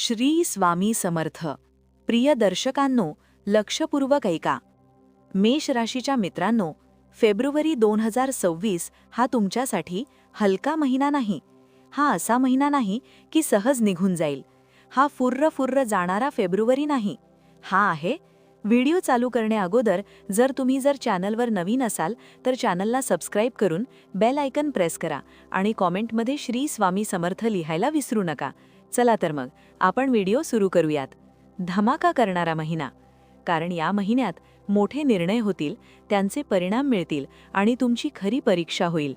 श्री स्वामी समर्थ. प्रिय दर्शकांनो लक्षपूर्वक ऐका. मेष राशीच्या मित्रांनो फेब्रुवारी दोन हजार सव्वीस हा तुमच्यासाठी हलका महिना नाही. हा असा महिना नाही की सहज निघून जाईल. हा फुर्र फुर्र जाणारा फेब्रुवारी नाही. हा आहे व्हिडिओ चालू करण्याअगोदर जर तुम्ही जर चॅनलवर नवीन असाल तर चॅनलला सबस्क्राईब करून बेल आयकन प्रेस करा आणि कॉमेंटमध्ये श्री स्वामी समर्थ लिहायला विसरू नका. चला तर मग आपण व्हिडिओ सुरू करूयात. धमाका करणारा महिना. कारण या महिन्यात मोठे निर्णय होतील त्यांचे परिणाम मिळतील आणि तुमची खरी परीक्षा होईल.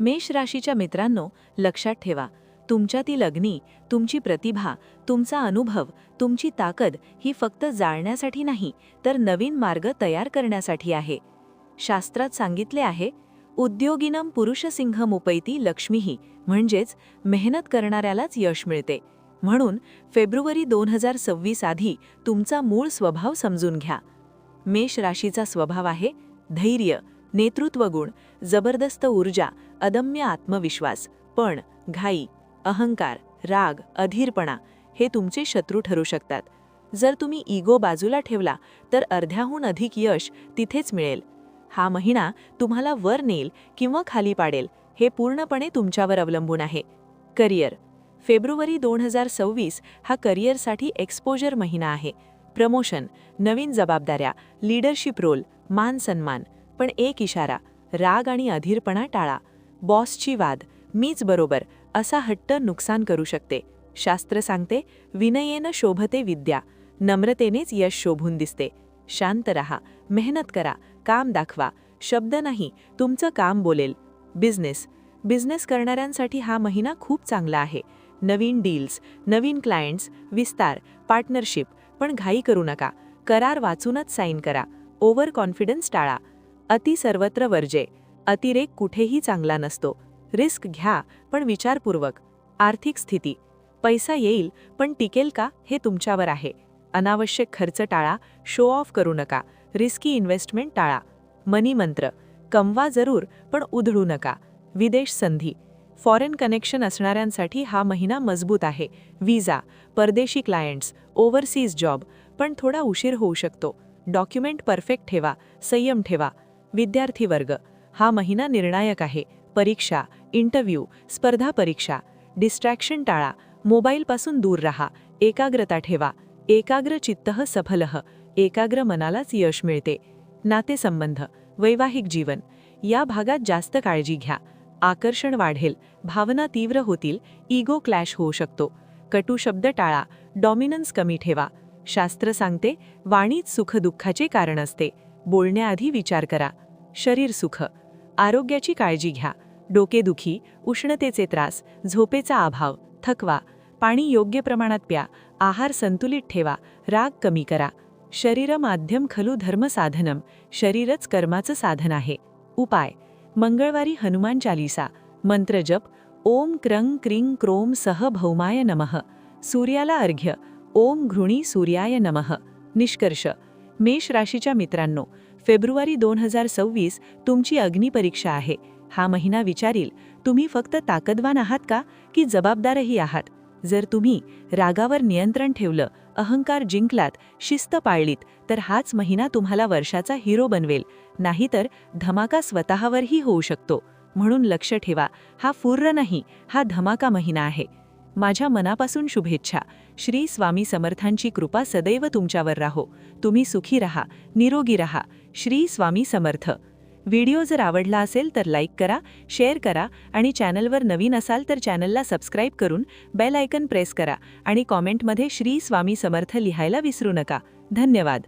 मेष राशीच्या मित्रांनो लक्षात ठेवा तुमच्यातील अग्नी तुमची प्रतिभा तुमचा अनुभव तुमची ताकद ही फक्त जाळण्यासाठी नाही तर नवीन मार्ग तयार करण्यासाठी आहे. शास्त्रात सांगितले आहे उद्योगिनम पुरुषसिंह मुपैती लक्ष्मीही म्हणजेच मेहनत करणाऱ्यालाच यश मिळते. म्हणून फेब्रुवारी दोन हजार सव्वीस आधी तुमचा मूळ स्वभाव समजून घ्या. मेष राशीचा स्वभाव आहे धैर्य नेतृत्वगुण जबरदस्त ऊर्जा अदम्य आत्मविश्वास पण घाई अहंकार राग अधीरपणा हे तुमचे शत्रू ठरू शकतात. जर तुम्ही इगो बाजूला ठेवला तर अर्ध्याहून अधिक यश तिथेच मिळेल. हा महिना तुम्हाला वर नेईल किंवा खाली पाडेल हे पूर्णपणे तुमच्यावर अवलंबून आहे. करिअर. फेब्रुवारी दोन हजार सव्वीस हा करिअरसाठी एक्सपोजर महिना आहे. प्रमोशन. नवीन जबाबदाऱ्या. Leadership role. मान सन्मान. पण एक इशारा. राग आणि अधीरपणा टाळा. बॉसची वाद. मीच बरोबर. असा हट्ट नुकसान करू शकते. शास्त्र सांगते विनयेनं शोभते विद्या. नम्रतेनेच यश शोभून दिसते. शांत रहा मेहनत करा काम दाखवा. शब्द नाही तुमचं काम बोलेल. बिझनेस. बिझनेस करणाऱ्यांसाठी हा महिना खूप चांगला आहे. नवीन डील्स नवीन क्लायंट्स विस्तार पार्टनरशिप पण घाई करू नका. करार वाचूनच साईन करा. ओव्हर कॉन्फिडन्स टाळा. अति सर्वत्र वर्जे. अतिरेक कुठेही चांगला नसतो. रिस्क घ्या पण विचारपूर्वक. आर्थिक स्थिती. पैसा येईल पण टिकेल का हे तुमच्यावर आहे. अनावश्यक खर्च टाळा शो ऑफ करू नका रिस्की इन्व्हेस्टमेंट टाळा. मनी मंत्र कमवा जरूर पण उधळू नका. विदेश संधी फॉरेन कनेक्शन असणाऱ्यांसाठी हा महिना मजबूत आहे. विजा परदेशी क्लायंट्स ओव्हरसीज जॉब पण थोडा उशीर होऊ शकतो. डॉक्युमेंट परफेक्ट ठेवा संयम ठेवा. विद्यार्थी वर्ग हा महिना निर्णायक आहे. परीक्षा इंटरव्ह्यू स्पर्धा परीक्षा. डिस्ट्रॅक्शन टाळा मोबाईलपासून दूर राहा. एकाग्रता ठेवा. एकाग्र चित्तः सफलः एकाग्र मनालाच यश मिळते. नातेसंबंध वैवाहिक जीवन या भागात जास्त काळजी घ्या. आकर्षण वाढेल भावना तीव्र होतील इगो क्लॅश होऊ शकतो. कटू शब्द टाळा डॉमिनन्स कमी ठेवा. शास्त्र सांगते वाणीच सुखदुःखाचे कारण असते. बोलण्याआधी विचार करा. शरीर सुख. आरोग्याची काळजी घ्या. डोकेदुखी उष्णतेचे त्रास झोपेचा अभाव थकवा पाणी योग्य प्रमाणात प्या. आहार संतुलित ठेवा. राग कमी करा. शरीर माध्यम खलू धर्म साधनम. शरीरच कर्माचं साधन आहे. उपाय. मंगळवारी हनुमान चालिसा. मंत्रजप ओम क्रं क्रीं क्रोम सह भौमाय नमः. सूर्याला अर्घ्य. ओम घृणी सूर्याय नमः. निष्कर्ष. मेष राशीच्या मित्रांनो फेब्रुवारी दोन हजार सव्वीस तुमची अग्निपरीक्षा आहे. हा महिना विचारील. तुम्ही फक्त ताकदवान आहात का? की जबाबदारही आहात? जर तुम्ही रागावर नियंत्रण ठेवलं अहंकार जिंकलात शिस्त पाळलीत तर हाच महिना तुम्हाला वर्षाचा हिरो बनवेल. नाहीतर धमाका स्वतःवरही होऊ शकतो. म्हणून लक्ष ठेवा हा फुर्र नाही हा धमाका महिना आहे. माझ्या मनापासून शुभेच्छा. श्री स्वामी समर्थांची कृपा सदैव तुमच्यावर राहो. तुम्ही सुखी रहा निरोगी रहा. श्री स्वामी समर्थ. व्हिडिओ जर आवडला असेल तर लाईक करा शेअर करा आणि चॅनलवर नवीन असाल तर चॅनलला सबस्क्राईब करून बेल आयकन प्रेस करा आणि कॉमेंटमध्ये श्री स्वामी समर्थ लिहायला विसरू नका. धन्यवाद.